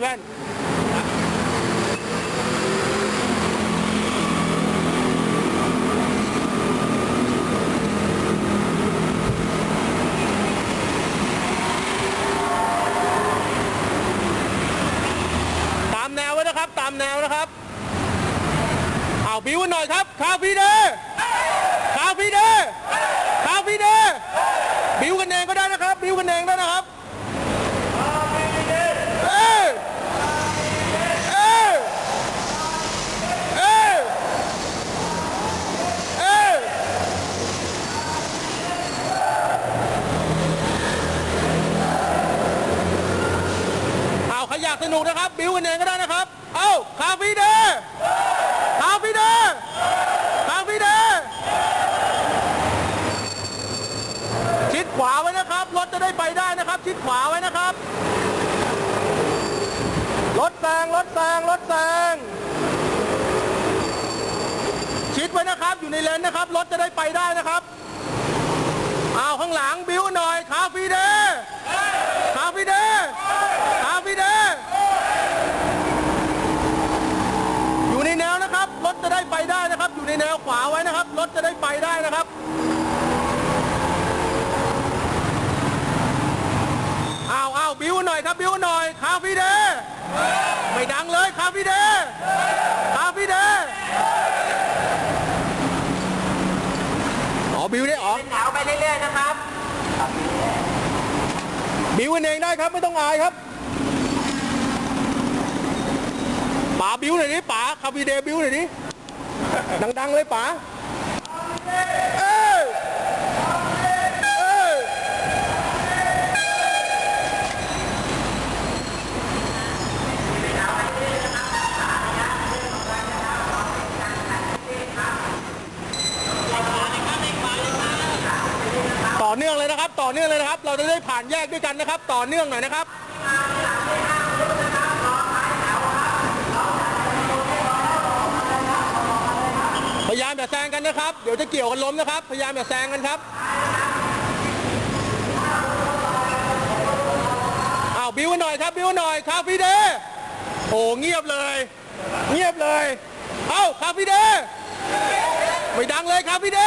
แว่นตามแนวไว้นะครับ ตามแนวนะครับ เอาบิวหน่อยครับ ข้าวพี่เด้ เอาใครอยากสนุกนะครับ บิวกันเองก็ได้นะครับ เอาคาฟีเดคาฟีเดคาฟีเดชิดขวาไว้นะครับ รถจะได้ไปได้นะครับ ชิดขวาไว้นะครับ รถแซงรถแซงรถแซงชิดไว้นะครับ อยู่ในเลนนะครับ รถจะได้ไปได้นะครับ เอาข้างหลังบิวหน่อย คาฟีเดคาฟีเดคาฟีเด อยู่ในแนวนะครับ รถจะได้ไปได้นะครับ อยู่ ในแนวขวาไว้นะครับ รถจะได้ไปได้นะครับอ้าวอ้าวบิวหน่อยครับบิวหน่อยคาฟีเดไม่ดังเลยคาฟีเดคาฟีเดอ๋อบิวได้อ๋อเป็นแถวไปเรื่อยๆนะครับบิวกันเองได้ครับไม่ต้องอายครับป๋าบิวหน่อยดิป๋าคาฟีเดบิวหน่อยดิ ดัง ๆ เลยป๋าเอ้ยเอ้ยต่อเนื่องเลยนะครับ ต่อเนื่องเลยนะครับ เราจะได้ผ่านแยกด้วยกันนะครับ ต่อเนื่องหน่อยนะครับ อย่าแซงกันนะครับ เดี๋ยวจะเกี่ยวกันล้มนะครับ พยายามอย่าแซงกันครับอ้าวบิวหน่อยครับบิวหน่อยครับฟีเดโอ้เงียบเลย เงียบเลย เอ้าครับฟีเดไม่ดังเลยครับฟีเด